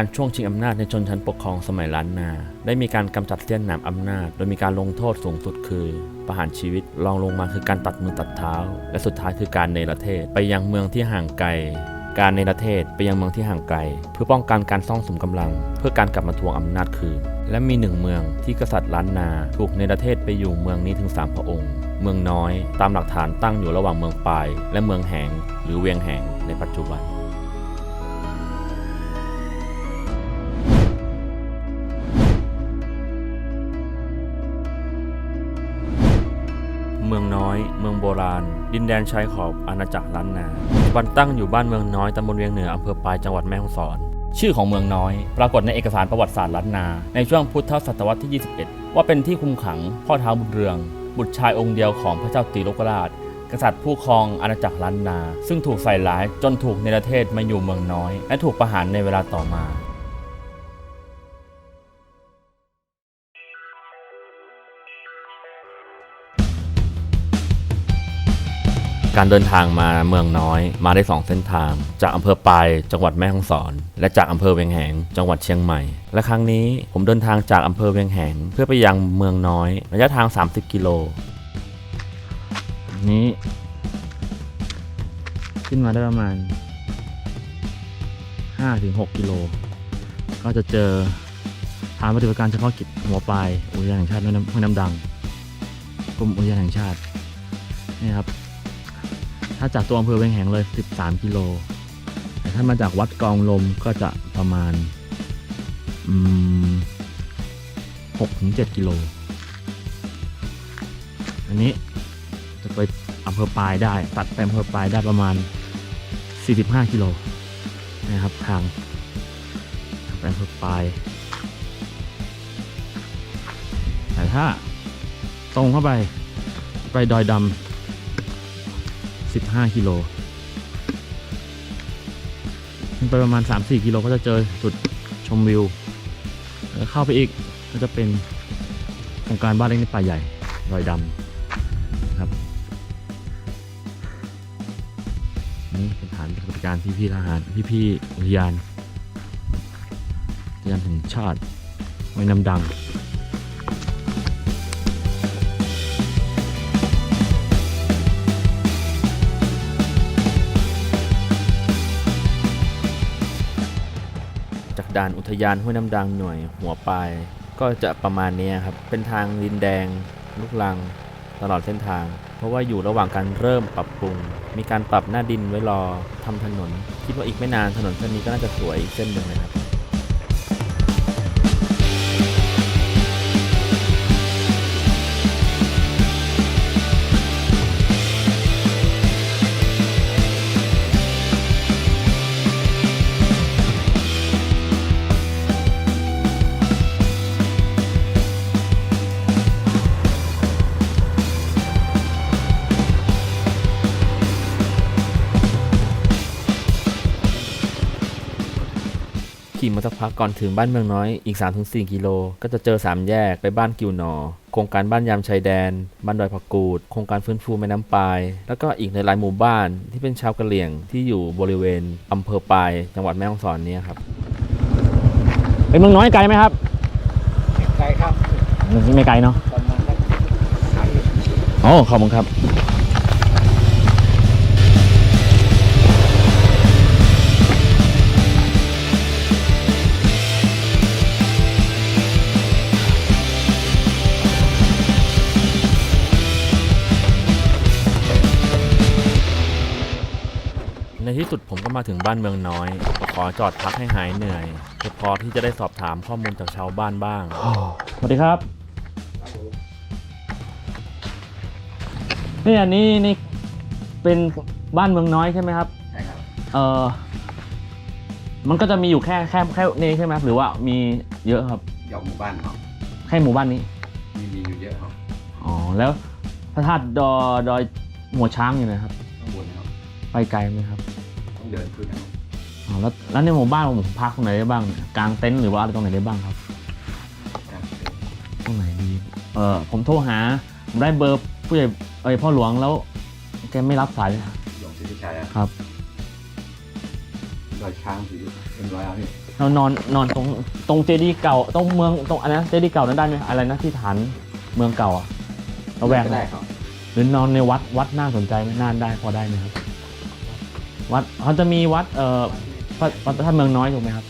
การช่วงชิงอำนาจในชนชั้นปกครองสมัยล้านนา ได้มีการกำจัดเสี้ยนหนามอำนาจ โดยมีการลงโทษสูงสุดคือ ประหารชีวิตรองลงมาคือการตัดมือตัดเท้า และสุดท้ายคือการเนรเทศไปยังเมืองที่ห่างไกล การเนรเทศไปยังเมืองที่ห่างไกล เพื่อป้องกันการซ่องสมกำลัง เพื่อการกลับมาทวงอำนาจคืน และมีหนึ่งเมืองที่กษัตริย์ล้านนาถูกเนรเทศไปอยู่เมืองนี้ถึงสามพระองค์ เมืองน้อย ตามหลักฐานตั้งอยู่ระหว่างเมืองปลาย และเมืองแหงหรือเวียงแหงในปัจจุบัน ณ ดินแดนชายขอบอาณาจักรล้านนาปัจจุบันตั้งอยู่บ้านเมืองน้อยตำบลเวียงเหนืออำเภอปายจังหวัดแม่ฮ่องสอน ชื่อของเมืองน้อย ปรากฏในเอกสารประวัติศาสตร์ล้านนา ในช่วงพุทธศตวรรษที่ 21 ว่าเป็นที่คุมขังพ่อเท้าบุญเรือง บุตรชายองค์เดียวของพระเจ้าตีโลกราช กษัตริย์ผู้ครองอาณาจักรล้านนา ซึ่งถูกใส่ร้ายจนถูกเนรเทศมาอยู่เมืองน้อย และถูกประหารในเวลาต่อมา การเดินทางมาเมืองน้อยมาได้ 2 เส้นทาง จากอำเภอปายจังหวัดแม่ฮ่องสอน และจากอำเภอเวียงแหง จังหวัดเชียงใหม่ และครั้งนี้ผมเดินทางจากอำเภอเวียงแหง เพื่อไปยังเมืองน้อย ระยะทาง 30 กิโล นี้ ขึ้นมาได้ประมาณ 5-6 กิโล ก็จะเจอฐานปฏิบัติการเฉพาะกิจหัวปลายอุทยานแห่งชาติห้วยน้ำห้วยน้ำดังกรมอุทยานแห่งชาตินี่ครับ ถ้าจากตัวอำเภอเวียงแหงเลย 13 กิโล แต่ถ้ามาจากวัดกองลมก็จะประมาณอืม6-7กิโล อันนี้จะไปอำเภอปลายได้ ตัดไปอำเภอปลายได้ประมาณ 45 กิโลนะครับทางไปอำเภอปลาย แต่ถ้าตรงเข้าไปไปดอยดำ 15กิโลขึ้นไปประมาณ 3-4กิโลก็จะเจอจุดชมวิวแล้วเข้าไปอีกก็จะเป็นโครงการบ้านเล็กในป่าใหญ่ดอยดำครับนี่เป็นฐานปฏิบัติการพี่พี่ๆทหารพี่พี่ๆอุทยานอุทยานแห่งชาติไว้น้ำดัง ด่านอุทยานห้วยน้ำดังหน่วยหัวปลาย ก็จะประมาณนี้ครับ เป็นทางดินแดง ลูกลัง ตลอดเส้นทาง เพราะว่าอยู่ระหว่างการเริ่มปรับปรุง มีการปรับหน้าดินไว้รอทำถนน คิดว่าอีกไม่นานถนนเส้นนี้ก็น่าจะสวยอีกเส้นหนึ่งนะครับ มาสักพักก่อนถึงบ้านเมืองน้อยอีก 3-4 กิโล ก็จะเจอ 3 แยกไปบ้านกิวหนอ โครงการบ้านยามชายแดน บ้านดอยผักกูด โครงการฟื้นฟูแม่น้ำปาย แล้วก็อีกในหลายหมู่บ้านที่เป็นชาวกะเหรี่ยงที่อยู่บริเวณอำเภอปาย จังหวัดแม่ฮ่องสอนเนี้ครับไปเมืองน้อยไกลไหมครับไกลครับไม่ไกลเนาะประมาณสักสามสิบอ๋อขอบคุณครับ ในที่สุดผมก็มาถึงบ้านเมืองน้อย ขอจอดพักให้หายเหนื่อยเพื่อพอที่จะได้สอบถามข้อมูลจากชาวบ้านบ้าง สวัสดีครับ นี่อันนี้นี่เป็นบ้านเมืองน้อยใช่ไหมครับ ใช่ครับ เออมันก็จะมีอยู่แค่แค่แค่นี้ใช่ไหมครับหรือว่ามีเยอะครับ ยอมหมู่บ้านครับแค่หมู่บ้านนี้ มีมีอยู่เยอะครับอ๋อ แล้วพระธาตุดอยดอยหัวช้างอยู่นะครับ ข้างบนนะครับ ไปไกลไหมครับต้อง เดินขึ้นนะครับอ๋อแล้วแล้วในหมู่บ้านผมพักตรงไหนได้บ้างเนี่ยกลางเต็นท์หรือว่าอะไรตรงไหนได้บ้างครับการเดินตรงไหนดีเออผมโทรหา ผมได้เบอร์ผู้ใหญ่เอ้ยพ่อหลวงแล้ว แกไม่รับสายเลยหลวงสิทธิชัยอะครับมรอยช้างสีเป็นรอยเอานี่เรานอนนอนตรงตรงเจดีย์เก่าตรงเมืองตรงอันนั้นเจดีย์เก่านั้นได้ไหมอะไรนะที่ฐานเมืองเก่าอะเราแวกก็ได้ครับ หรือนอนในวัดวัดน่าสนใจไหมน่าได้พอได้ไหมครับ วัดเขาจะมีวัดเอ่อพระวัดพระธาตุเมืองน้อยถูกไหมครับ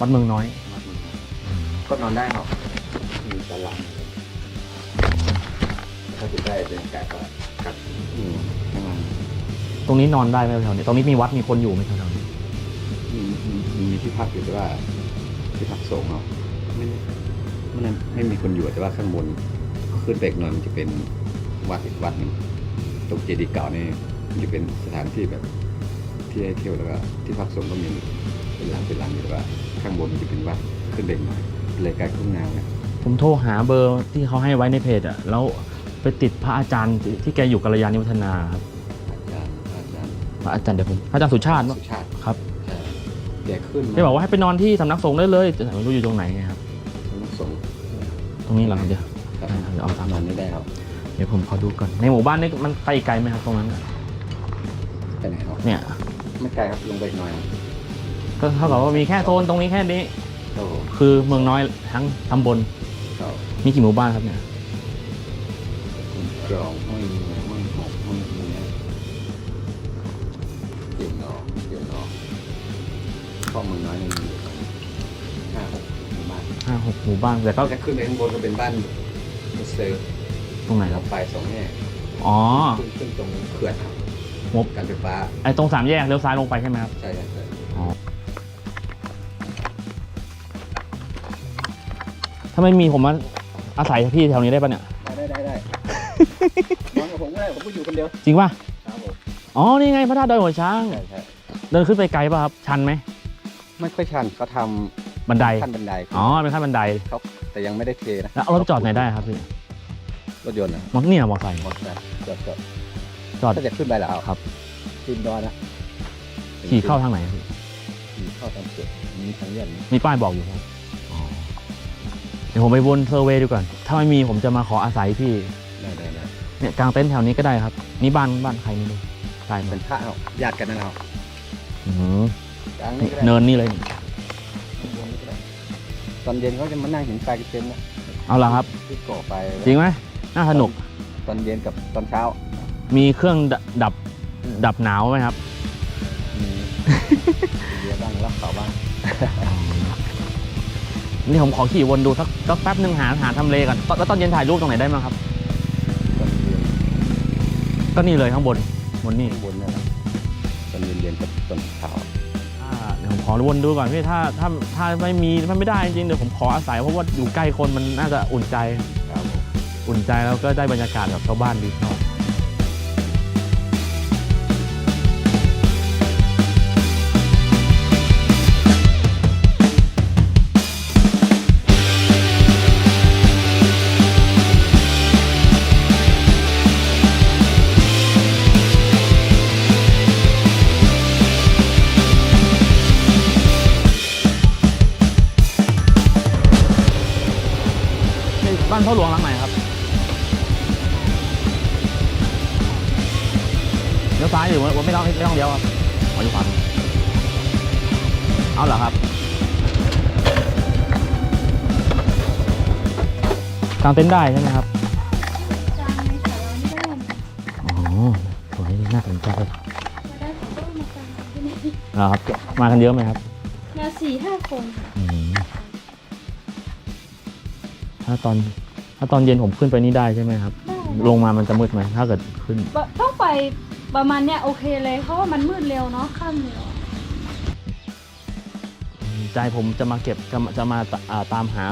วัดเมืองน้อย ก็นอนได้ครับมีตารางถ้าจะได้เป็นกายก็กัดอืมข้างล่างตรงนี้นอนได้ไหมแถวนี้ตรงนี้มีวัดมีคนอยู่ไหมแถวนี้มีมีมีมีที่พักอยู่แต่ว่าที่พักสงฆ์เนาะไม่ได้ไม่ได้ไม่มีคนอยู่แต่ว่าข้างบนขึ้นไปอีกหน่อยมันจะเป็นวัดอีกวัดหนึ่งตรงเจดีย์เก่านี่ มันจะเป็นสถานที่แบบที่ให้เที่ยวแล้วก็ที่พักสงฆ์ก็มีเป็นหลังเป็นหลังอยู่แต่ว่าข้างบนมันจะเป็นวัดขึ้นไปอีกหน่อยเลยกลายทุ่งนาเนี่ยผมโทรหาเบอร์ที่เขาให้ไว้ในเพจอะแล้วไปติดพระอาจารย์ที่ที่แกอยู่กัลยาณิวัฒนาครับอาจารย์อาจารย์พระอาจารย์เดี๋ยวผมพระอาจารย์สุชาติสุชาติครับใช่แกขึ้นแกบอกว่าให้ไปนอนที่สำนักสงฆ์ได้เลยแต่ไม่รู้อยู่ตรงไหนไงครับสำนักสงฆ์ตรงนี้เหรอครับเดี๋ยวครับเดี๋ยวเอาตามนนั้อนนไม่ได้ครับเดี๋ยวผมขอดูก่อนในหมู่บ้านนี่มันไปไกลไหมครับตรงนั้น ไปไหนครับเนี่ย ไม่ไกลครับลงไปอีกหน่อยครับก็เท่ากับว่ามีแค่โซนตรงนี้แค่นี้ ครับผมคือเมืองน้อยทั้งตำบลครับมีกี่หมู่บ้านครับเนี่ย คุณกรองห้อยมือห้อยหอกห้อยมือนะเกี่ยวหนอเกี่ยวหนอข้อมือน้อยในมือห้าหกหมู่บ้านห้าหกหมู่บ้านแต่ก็ถ้าขึ้นไปข้างบนก็เป็นบ้านมุสเซอร์ตรงไหนคเรารับไปสองแง่อ๋อ ขึ้นขึ้นตรงเขื่อนครับ งบการไฟฟ้าไอ้ตรงสามแยกเลี้ยวซ้ายลงไปใช่ไหมครับ ใช่ครับใช่ถ้าไม่มีผมมาอาศัยพี่แถวนี้ได้ปะเนี่ย ได้ได้ได้นอนกับผมก็ได้ผมก็อยู่คนเดียวจริงป่ะครับผมอ๋อ นี่ไงพระธาตุดอยหัวช้าง ใช่ใช่เดินขึ้นไปไกลป่ะครับ ชันไหม ไม่ค่อยชันเขาทบันไดำขั้นบันไดอ๋อ เป็นขั้นบันไดแต่ยังไม่ได้เทนะแล้วเอารถจอดไหนได้ครับพี่รถยนต์นะมอเนี่ยมอไซค์มอเตอร์ไซค์จอดจอด จอด ถ้าจะขึ้นไปแล้วครับ ขึ้นดอยนะขี่เข้าทางไหนครับพี่ขี่เข้าทางเกิดมีทางแยกนี้มีป้ายบอกอยู่ครับอ๋อเดี๋ยวผมไปวนเซอร์เวย์ดูก่อน ถ้าไม่มีผมจะมาขออาศัยพี่ ได้ได้ได้เนี่ยกลางเต็นท์แถวนี้ก็ได้ครับ นี่บ้านบ้านใครไม่รู้ใช่ไหมเป็นพระเอาญาติกันนั่นเอาอื้อหือกลางนี่ก็ได้เนินนี่เลยข้างบนนี่ก็ได้ตอนเย็นเขาจะมานั่งหินไฟกันเต็มนะเอาละครับ ที่ก่อไฟจริงไหมน่าสนุก ตอนเย็นกับตอนเช้า มีเครื่องดดับดับหนาวไหมครับ มีเบียร์บ้างรับเสาบ้าง นี่ผมขอขี่วนดูสักสักแป๊บหนึ่งหาหาทำเลก่อนตอนแล้วตอนเย็นถ่ายรูปตรงไหนได้บ้างครับตอนเย็นก็นี่เลยข้างบนบนนี่ข้างบนนี่แหละตอนเย็นเย็นกับตอนเช้าอ่าเดี๋ยวผมขอวนดูก่อนพี่ถ้าถ้าถ้าไม่มีถ้าไม่ได้จริงๆเดี๋ยวผมขออาศัยเพราะว่าอยู่ใกล้คนมันน่าจะอุ่นใจครับผมอุ่นใจแล้วก็ได้บรรยากาศแบบชาวบ้านดีชอบ ลี้ยวซ้ายหรือว่าไม่ต้องไม่ต้องเลี้ยวครับอ๋ออยู่ขวาเอาเหรอครับกางเต็นท์ได้ใช่ไหมครับจานในสาราไม่ได้มาอ๋อสวยดีน่าสนใจได้เขาก็มากางที่นี่เหรอครับ มากันเยอะไหมครับ มาสี่ห้าคนค่ะอืมถ้าตอนถ้าตอนเย็นผมขึ้นไปนี่ได้ใช่ไหมครับ ได้ลงมามันจะมืดไหมถ้าเกิดขึ้นบะต้องไป ประมาณเนี้ยโอเคเลยเพราะว่ามันมืดเร็วเนาะค่ำเร็วใจผมจะมาเก็บจะมาจะมาตอ่าตามหา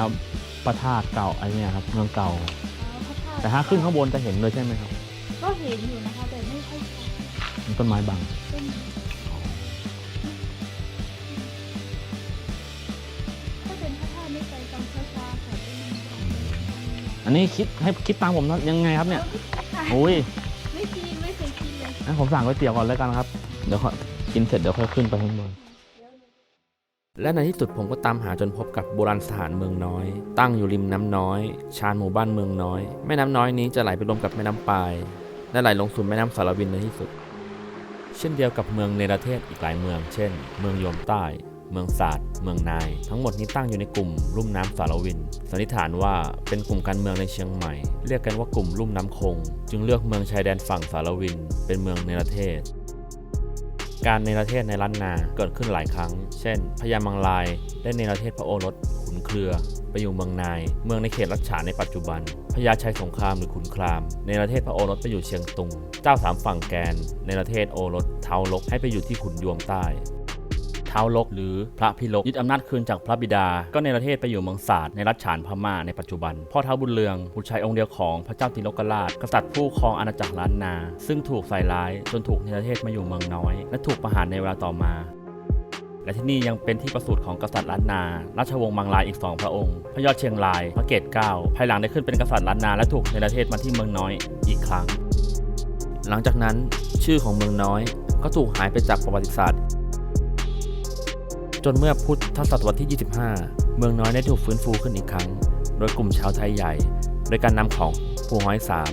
พระธาตุเก่าไอ้เนี่ยครับเมืองเก่าอ๋อพระธาตุแต่ถ้าขึ้นข้างบนจะเห็นเลยใช่ไหมครับ ก็เห็นอยู่นะคะแต่ไม่ค่อยชัดมีต้นไม้บังเส้นถ้าเป็นพระธาตุไม่ไปตอนเช้าๆค่ะจะมีอันนี้คิดให้คิดตามผมนะยังไงครับเนี่ย โอ้ย ไม่เคยกินเลยงั้นผมสั่งก๋วยเตี๋ยวก่อนแล้วกันครับ เดี๋ยวค่อยกินเสร็จเดี๋ยวค่อยขึ้นไปข้างบน และในที่สุดผมก็ตามหาจนพบกับโบราณสถานเมืองน้อย ตั้งอยู่ริมน้ำน้อย ชานหมู่บ้านเมืองน้อย แม่น้ำน้อยนี้จะไหลไปรวมกับแม่น้ำปาย และไหลลงสู่แม่น้ำสารวินในที่สุด เช่นเดียวกับเมืองเนรเทศอีกหลายเมือง เช่น เมืองโยมใต้ เมืองศาสตร์ เมืองนาย ทั้งหมดนี้ตั้งอยู่ในกลุ่มลุ่มน้ำสารวิน สันนิษฐานว่าเป็นกลุ่มการเมืองในเชียงใหม่ เรียกกันว่ากลุ่มลุ่มน้ำคง จึงเลือกเมืองชายแดนฝั่งสารวิน เป็นเมืองเนประเทศการเนประเทศในล้านนาเกิดขึ้นหลายครั้ง เช่น พญามังลายได้เนประเทศพระโอรสขุนเครือ ไปอยู่เมืองนาย เมืองในเขตรัชฉานในปัจจุบัน พญาชัยสงครามหรือขุนครามเนประเทศพระโอรสไปอยู่เชียงตุง เจ้าสามฝั่งแกนเนประเทศโอรสเท้าลกให้ไปอยู่ที่ขุนยวมใต้ เท้าลก หรือพระพิลกยึดอำนาจคืนจากพระบิดา ก็ในประเทศไปอยู่เมืองศาสตร์ในรัชฉานพม่าในปัจจุบัน พ่อเท้าบุญเรืองบุตรชายองค์เดียวของพระเจ้าติลกราช กษัตริย์ผู้ครองอาณาจักรล้านนา ซึ่งถูกใส่ร้ายจนถูกในประเทศมาอยู่เมืองน้อย และถูกประหารในเวลาต่อมาและที่นี่ยังเป็นที่ประสูติของกษัตริย์ล้านนา ราชวงศ์มังลายอีกสองพระองค์ พระยอดเชียงราย พระเกตเก้าภายหลังได้ขึ้นเป็นกษัตริย์ล้านนาและถูกในประเทศมาที่เมืองน้อยอีกครั้ง หลังจากนั้นชื่อของเมืองน้อยก็ถูกหายไปจากประวัติศาสตร์ จนเมื่อพุทธศตวรรษที่ 25 เมืองน้อยได้ถูกฟื้นฟูขึ้นอีกครั้ง โดยกลุ่มชาวไทยใหญ่ โดยการนำของปู่ฮ้อยสาม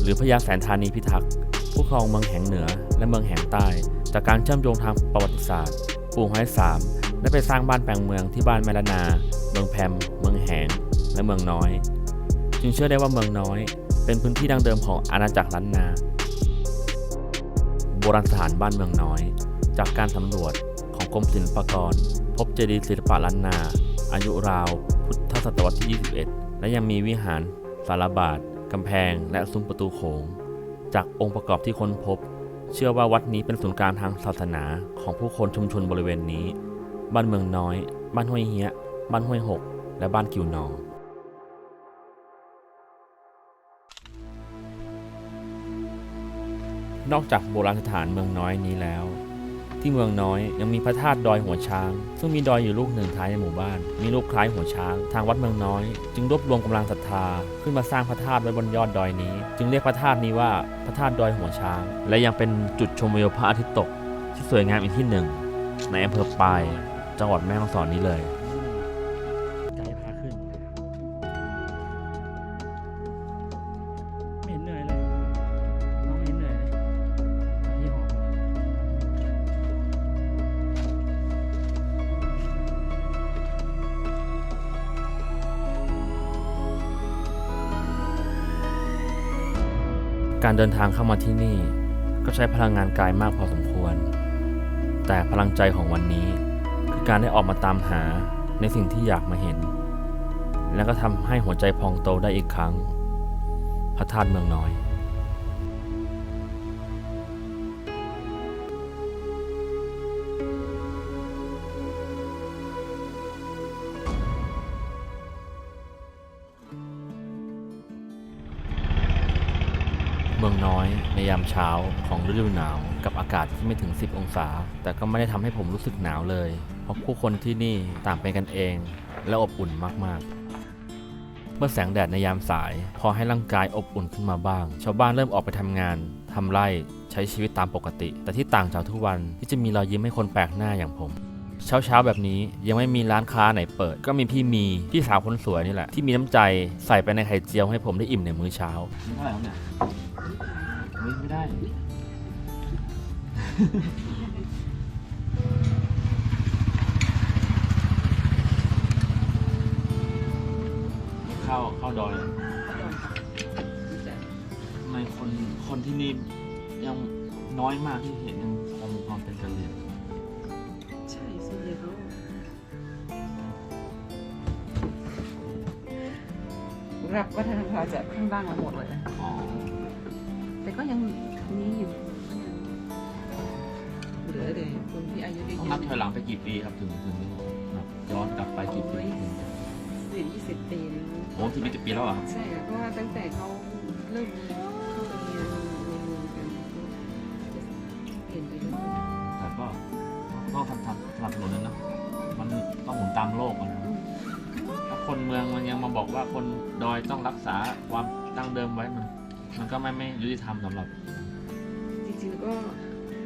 หรือพญาแสนธานีพิทักษ์ผู้ครองเมืองแห่งเหนือและเมืองแห่งใต้ จากการเชื่อมโยงทางประวัติศาสตร์ ปู่ฮ้อยสามได้ไปสร้างบ้านแปลงเมืองที่บ้านแมละนา เมืองแพมเมืองแหงและเมืองน้อย จึงเชื่อได้ว่าเมืองน้อย เป็นพื้นที่ดั้งเดิมของอาณาจักรล้านนา โบราณสถานบ้านเมืองน้อย จากการสำรวจ รมศิลปากร พบเจดีย์ศิลปะล้านนา อายุราว พุทธศตวรรษที่ 21 และยังมีวิหาร สารบาทกำแพง และซุ้มประตูโขง จากองค์ประกอบที่ค้นพบ เชื่อว่าวัดนี้เป็นศูนย์กลางทางศาสนาของผู้คนชุมชนบริเวณนี้ บ้านเมืองน้อย บ้านห้วยเฮียบ้านห้วยหก และบ้านกิวนองนอกจากโบราณสถานเมืองน้อยนี้แล้ว ที่เมืองน้อยยังมีพระธาตุดอยหัวช้าง ซึ่งมีดอยอยู่ลูกหนึ่งท้ายในหมู่บ้าน มีรูปคล้ายหัวช้าง ทางวัดเมืองน้อย จึงรวบรวมกำลังศรัทธา ขึ้นมาสร้างพระธาตุไว้บนยอดดอยนี้ จึงเรียกพระธาตุนี้ว่าพระธาตุดอยหัวช้าง และยังเป็นจุดชมวิวพระอาทิตย์ตก ที่สวยงามอีกที่หนึ่งในอำเภอปายจังหวัดแม่ฮ่องสอนนี้เลย เดินทางเข้ามาที่นี่ ก็ใช้พลังงานกายมากพอสมควร แต่พลังใจของวันนี้ คือการได้ออกมาตามหาในสิ่งที่อยากมาเห็น และก็ทำให้หัวใจพองโตได้อีกครั้ง พระธาตุเมืองน้อย มืองน้อยในยามเช้าของฤดูหนาว กับอากาศที่ไม่ถึง 10 องศา แต่ก็ไม่ได้ทำให้ผมรู้สึกหนาวเลย เพราะผู้คนที่นี่ต่างเป็นกันเอง และอบอุ่นมาก ๆเมื่อแสงแดดในยามสาย พอให้ร่างกายอบอุ่นขึ้นมาบ้าง ชาวบ้านเริ่มออกไปทำงานทำไร่ใช้ชีวิตตามปกติ แต่ที่ต่างจากทุกวันที่จะมีรอยยิ้มให้คนแปลกหน้าอย่างผม เช้าเช้าแบบนี้ยังไม่มีร้านค้าไหนเปิด ก็มีพี่มีพี่สาวคนสวยนี่แหละ ที่มีน้ำใจใส่ไปในไข่เจียวให้ผมได้อิ่มในมื้อเช้าเท่าไหร่ครับเนี่ย ไม่ได้ เข้าเข้าดอยทำไมคนคนที่นี่ยังน้อยมากที่เห็นยังคงมีความเป็นกะเหรี่ยงใช่ส่วนใหญ่เขารับวัฒนธรรมจากข้างล่างมาหมดเลย แต่ก็ยังมีอยู่เหลือแต่คนที่อายุเยต้องนับอะถอยหลังไปกี่ปีครับถึงถึงนับย้อนกลับไปกี่ปีๆสิบยี่สิบปีนะโอ้สิบปีปีแล้วเหรอครับใช่ค่ะเพราะว่าตั้งแต่เขาเริ่มเข้าไปเรียนในเมืองกันก็เปลี่ยนไปเรื่อยแต่ก็ก็ทำทำสนับสนุนนะเนอะมันต้องหมุนตามโลกอะนะๆอืมถ้าคนเมืองมันยังมาบอกว่าคนดอยต้องรักษาความดั้งเดิมไว้มัน มันก็ไม่ไม่ยุติธรรมสำหรับ จริงๆก็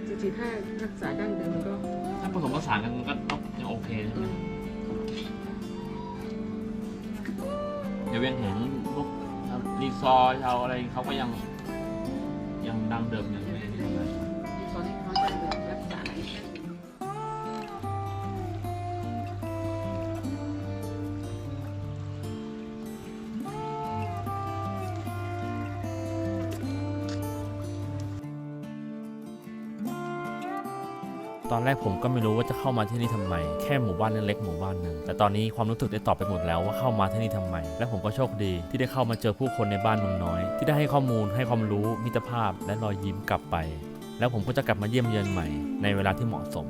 จริงๆถ้ารักษาดั้งเดิมมันก็ถ้าผสมผสานกันมันก็ยังโอเคใช่ไหมอืมเดี๋ยวเวียนเห็นพวกชาวรีซอร์ชาวอะไรเขาก็ยังยังดั้งเดิมยังไม่ไม่ทำอะไร ตอนแรกผมก็ไม่รู้ว่าจะเข้ามาที่นี่ทำไม แค่หมู่บ้านเล็กๆหมู่บ้านหนึ่งแต่ตอนนี้ความรู้สึกได้ตอบไปหมดแล้วว่าเข้ามาที่นี่ทำไม และผมก็โชคดีที่ได้เข้ามาเจอผู้คนในบ้านเมืองน้อย ที่ได้ให้ข้อมูลให้ความรู้มิตรภาพและรอยยิ้มกลับไป แล้วผมก็จะกลับมาเยี่ยมเยือนใหม่ในเวลาที่เหมาะสม